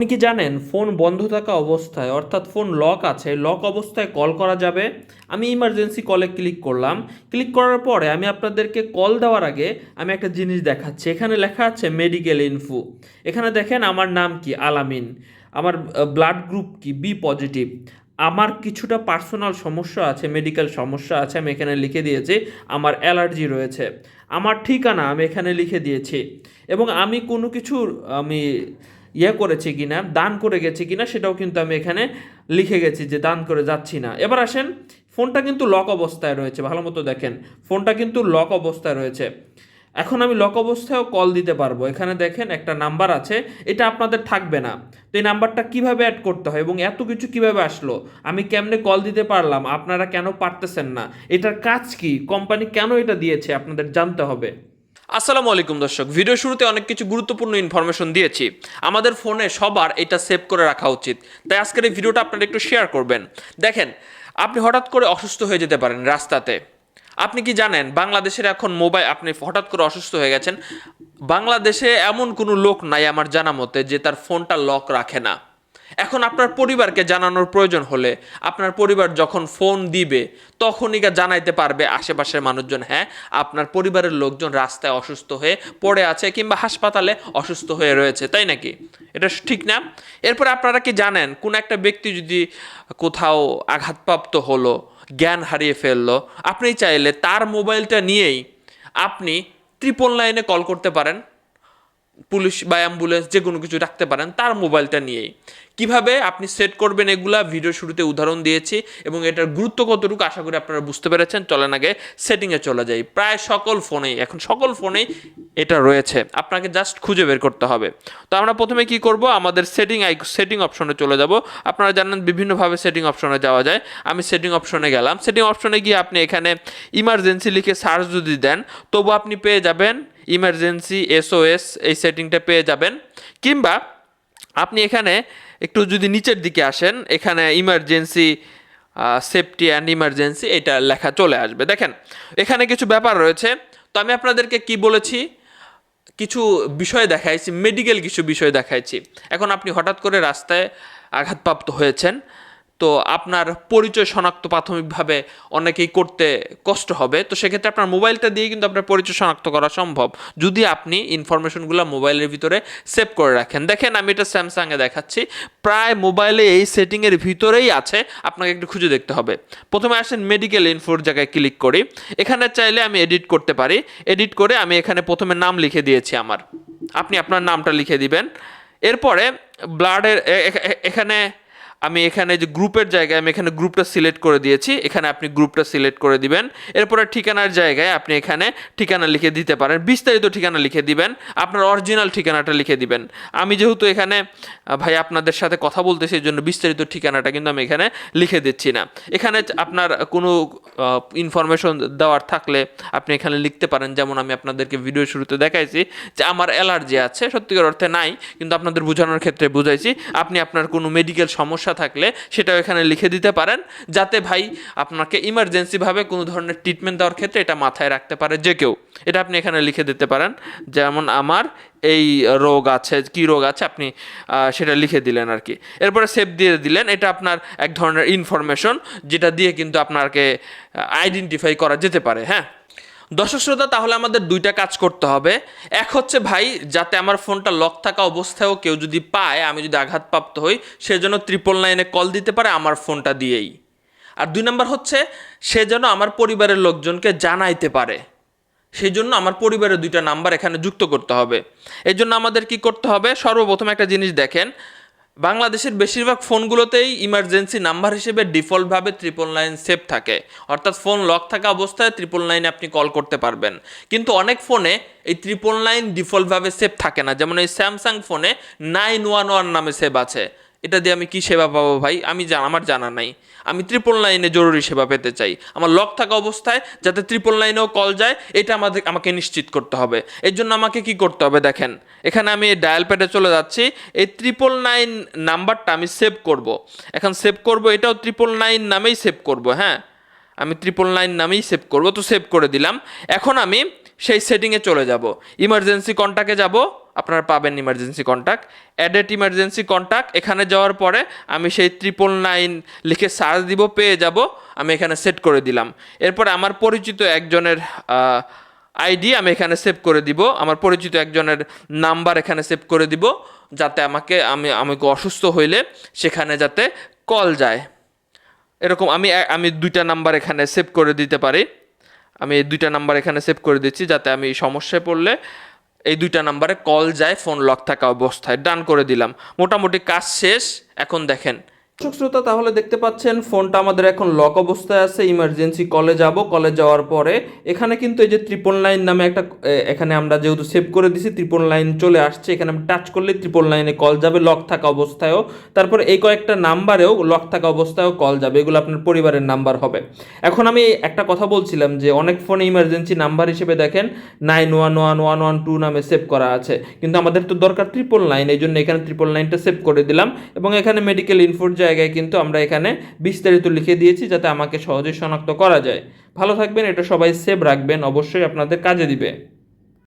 আপনি কি জানেন ফোন বন্ধ থাকা অবস্থায়, অর্থাৎ ফোন লক আছে, লক অবস্থায় কল করা যাবে? আমি ইমার্জেন্সি কলে ক্লিক করলাম। ক্লিক করার পরে আমি আপনাদেরকে কল দেওয়ার আগে আমি একটা জিনিস দেখাচ্ছি। এখানে লেখা আছে মেডিকেল ইনফো এখানে দেখেন আমার নাম কি? আলামিন। আমার ব্লাড গ্রুপ কি? বি পজিটিভ আমার কিছুটা পার্সোনাল সমস্যা আছে মেডিকেল সমস্যা আছে, আমি এখানে লিখে দিয়েছি। আমার অ্যালার্জি রয়েছে। আমার ঠিকানা আমি এখানে লিখে দিয়েছি। এবং আমি কোনো কিছু, আমি ইয়ে করেছি কিনা, দান করে গেছি কিনা, সেটাও কিন্তু আমি এখানে লিখে গেছি যে দান করে যাচ্ছি না। এবার আসেন, ফোনটা কিন্তু লক অবস্থায় রয়েছে, ভালো মতো দেখেন, ফোনটা কিন্তু লক অবস্থায় রয়েছে। এখন আমি লক অবস্থায়ও কল দিতে পারব। এখানে দেখেন একটা নাম্বার আছে, এটা আপনাদের থাকবে না। তো এই নাম্বারটা কীভাবে অ্যাড করতে হয় এবং এত কিছু কীভাবে আসলো? আমি কেমনে কল দিতে পারলাম? আপনারা কেন পারতেছেন না? এটার কাজ কি? কোম্পানি কেন এটা দিয়েছে? আপনাদের জানতে হবে। আসসালামু আলাইকুম দর্শক। ভিডিও শুরুতে অনেক কিছু গুরুত্বপূর্ণ ইনফরমেশন দিয়েছি। আমাদের ফোনে সবার এটা সেভ করে রাখা উচিত। তাই আজকের এই ভিডিওটা আপনারা একটু শেয়ার করবেন। দেখেন, আপনি হঠাৎ করে অসুস্থ হয়ে যেতে পারেন রাস্তাতে। আপনি কি জানেন, বাংলাদেশের এখন মোবাইল আপনি হঠাৎ করে অসুস্থ হয়ে গেছেন। বাংলাদেশে এমন কোনো লোক নাই আমার জানা মতে যে তার ফোনটা লক রাখে না। এখন আপনার পরিবারকে জানানোর প্রয়োজন হলে আপনার পরিবার যখন ফোন দিবে, তখনই জানাইতে পারবে আশেপাশের মানুষজন হ্যাঁ? আপনার পরিবারের লোকজন রাস্তায় অসুস্থ হয়ে পড়ে আছে কিংবা হাসপাতালে অসুস্থ হয়ে রয়েছে, তাই নাকি? এটা ঠিক না? এরপর আপনারা কি জানেন, কোন একটা ব্যক্তি যদি কোথাও আঘাতপ্রাপ্ত হলো, জ্ঞান হারিয়ে ফেলল, আপনি চাইলে তার মোবাইলটা নিয়েই আপনি ত্রিপল লাইনে কল করতে পারেন। পুলিশ বা অ্যাম্বুলেন্স যে কোনো কিছু রাখতে পারেন তার মোবাইলটা নিয়েই। কীভাবে আপনি সেট করবেন এগুলা? ভিডিও শুরুতে উদাহরণ দিয়েছি এবং এটার গুরুত্ব কতটুকু আশা করি আপনারা বুঝতে পেরেছেন। চলেন আগে সেটিংয়ে চলে যাই। প্রায় সকল ফোনেই, এখন সকল ফোনেই এটা রয়েছে। আপনাকে জাস্ট খুঁজে বের করতে হবে। তো আমরা প্রথমে কি করব? আমাদের সেটিং আই সেটিং অপশনে চলে যাব। আপনারা জানেন বিভিন্নভাবে সেটিং অপশনে যাওয়া যায়। আমি সেটিং অপশনে গেলাম। সেটিং অপশনে গিয়ে আপনি এখানে ইমার্জেন্সি লিখে সার্চ যদি দেন, তবু আপনি পেয়ে যাবেন ইমার্জেন্সি এসওএস এই সেটিংটা পেয়ে যাবেন। কিংবা আপনি এখানে একটু যদি নিচের দিকে আসেন, এখানে ইমার্জেন্সি সেফটি অ্যান্ড ইমার্জেন্সি এটা লেখা চলে আসবে। দেখেন, এখানে কিছু ব্যাপার রয়েছে। তো আমি আপনাদেরকে কি বলেছি? কিছু বিষয় দেখাইছি মেডিকেল কিছু বিষয় দেখাইছি। এখন আপনি হঠাৎ করে রাস্তায় আঘাতপ্রাপ্ত হয়েছেন। তো আপনার পরিচয় শনাক্ত প্রাথমিকভাবে অনেকেই করতে কষ্ট হবে। তো সেক্ষেত্রে আপনার মোবাইলটা দিয়ে কিন্তু আপনার পরিচয় শনাক্ত করা সম্ভব। যদি আপনি ইনফরমেশনগুলো মোবাইলের ভিতরে সেভ করে রাখেন। দেখেন, আমি এটা স্যামসাংয়ে দেখাচ্ছি। প্রায় মোবাইলে এই সেটিংয়ের ভিতরেই আছে। আপনাকে একটু খুঁজে দেখতে হবে। প্রথমে আসেন মেডিকেল ইনফোর জায়গায় ক্লিক করি। এখানে চাইলে আমি এডিট করতে পারি। এডিট করে আমি এখানে প্রথমে নাম লিখে দিয়েছি আমার। আপনি আপনার নামটা লিখে দিবেন। এরপরে ব্লাডের এখানে আমি এখানে যে গ্রুপের জায়গায় আমি এখানে গ্রুপটা সিলেক্ট করে দিয়েছি, এখানে আপনি গ্রুপটা সিলেক্ট করে দিবেন। এরপরে ঠিকানার জায়গায় আপনি এখানে ঠিকানা লিখে দিতে পারেন, বিস্তারিত ঠিকানা লিখে দিবেন, আপনার অরিজিনাল ঠিকানাটা লিখে দিবেন। আমি যেহেতু এখানে ভাই আপনাদের সাথে কথা বলতেছি এই জন্য বিস্তারিত ঠিকানাটা কিন্তু আমি এখানে লিখে দিচ্ছি না। এখানে আপনার কোনো ইনফরমেশন দেওয়ার থাকলে আপনি এখানে লিখতে পারেন, যেমন আমি আপনাদেরকে ভিডিও শুরুতে দেখাইছি যে আমার অ্যালার্জি আছে, সত্যিকার অর্থে নাই, কিন্তু আপনাদের বোঝানোর ক্ষেত্রে বুঝাইছি, আপনি আপনার কোনো মেডিকেল সমস্যা থাকলে সেটাও এখানে লিখে দিতে পারেন, যাতে ভাই আপনাকে ইমার্জেন্সিভাবে কোনো ধরনের ট্রিটমেন্ট দেওয়ার ক্ষেত্রে এটা মাথায় রাখতে পারে যে কেউ। এটা আপনি এখানে লিখে দিতে পারেন, যেমন আমার এই রোগ আছে, কি রোগ আছে আপনি সেটা লিখে দিলেন আর কি এরপরে সেভ দিয়ে দিলেন, এটা আপনার এক ধরনের ইনফরমেশন যেটা দিয়ে কিন্তু আপনাকে আইডেন্টিফাই করা যেতে পারে হ্যাঁ? দর্শক শ্রোতা, তাহলে আমাদের দুইটা কাজ করতে হবে। এক হচ্ছে, ভাই, যাতে আমার ফোনটা লক থাকা অবস্থায়ও কেউ যদি পায়, আমি যদি আঘাতপ্রাপ্ত হই, সে যেন ত্রিপল নাইনে কল দিতে পারে আমার ফোনটা দিয়েই। আর দুই নম্বর হচ্ছে, সে যেন আমার পরিবারের লোকজনকে জানাইতে পারে। সেই জন্য আমার পরিবারের দুইটা নাম্বার এখানে যুক্ত করতে হবে। এই জন্য আমাদের কি করতে হবে? সর্বপ্রথম একটা জিনিস দেখেন বাংলাদেশের বেশিরভাগ ফোনগুলোতেই ইমার্জেন্সি নাম্বার হিসেবে ডিফল্টভাবে ট্রিপল নাইন সেভ থাকে। অর্থাৎ ফোন লক থাকা অবস্থায় ট্রিপল নাইনে আপনি কল করতে পারবেন। কিন্তু অনেক ফোনে এই ট্রিপল নাইন ডিফল্টভাবে সেভ থাকে না। যেমন এই স্যামসাং ফোনে নাইন ওয়ান ওয়ান নামে সেভ আছে। এটা দিয়ে আমি কি সেবা পাবো ভাই? আমি আমার জানা নাই। আমি ট্রিপল লাইনে জরুরি সেবা পেতে চাই। আমার লক থাকা অবস্থায় যাতে ট্রিপল লাইনেও কল যায়, এটা আমাদের, আমাকে নিশ্চিত করতে হবে। এর জন্য আমাকে কি করতে হবে দেখেন, এখানে আমি ডায়াল প্যাডে চলে যাচ্ছি। এই ট্রিপল নাইন নাম্বারটা আমি সেভ করব। এখন সেভ করব, এটাও ট্রিপল নাইন নামেই সেভ করব হ্যাঁ? আমি ট্রিপল নাইন নামেই সেভ করব, তো সেভ করে দিলাম। এখন আমি সেই সেটিংয়ে চলে যাব। ইমার্জেন্সি কন্ট্যাক্টে যাব। আপনারা পাবেন emergency contact added emergency contact এখানে যাওয়ার পরে আমি সেই ট্রিপল নাইন লিখে সার্চ দিব, পেয়ে যাব। আমি এখানে সেট করে দিলাম। এরপরে আমার পরিচিত একজনের আইডি আমি এখানে সেভ করে দিব। আমার পরিচিত একজনের নাম্বার এখানে সেভ করে দিব, যাতে আমাকে, আমি আমাকে অসুস্থ হইলে সেখানে যাতে কল যায়। এরকম আমি আমি দুইটা নাম্বার এখানে সেভ করে দিতে পারি। আমি এই দুইটা নাম্বার এখানে সেভ করে দিচ্ছি যাতে আমি সমস্যায় পড়লে এই দুইটা নাম্বারে কল যায় ফোন লক থাকা অবস্থায়। ডান করে দিলাম। মোটামুটি কাজ শেষ। এখন দেখেন দর্শক শ্রোতা, তাহলে দেখতে পাচ্ছেন ফোনটা আমাদের এখন লক অবস্থায় আছে ইমার্জেন্সি কলে যাব। কলে যাওয়ার পরে এখানে কিন্তু এই যে ত্রিপল লাইন নামে একটা এখানে আমরা যেহেতু সেভ করে দিছি ত্রিপল লাইন চলে আসছে, এখানে আমি টাচ করলে ত্রিপল লাইনে কল যাবে লক থাকা অবস্থায়ও। তারপরে এই কয়েকটা নাম্বারেও লক থাকা অবস্থায়ও কল যাবে, এগুলো আপনার পরিবারের নাম্বার হবে। এখন আমি একটা কথা বলছিলাম যে, অনেক ফোনে ইমার্জেন্সি নাম্বার হিসেবে দেখেন nine one one one one two নামে সেভ করা আছে। কিন্তু আমাদের তো দরকার ত্রিপল লাইন এই জন্য এখানে ত্রিপল লাইনটা সেভ করে দিলাম। এবং এখানে মেডিকেল ইনফোর জায়গায় কিন্তু আমরা এখানে বিস্তারিত লিখে দিয়েছি যাতে আমাকে সহজে শনাক্ত করা যায়। ভালো থাকবেন, এটা সবাই সেভ রাখবেন, অবশ্যই আপনাদের কাজে দিবে।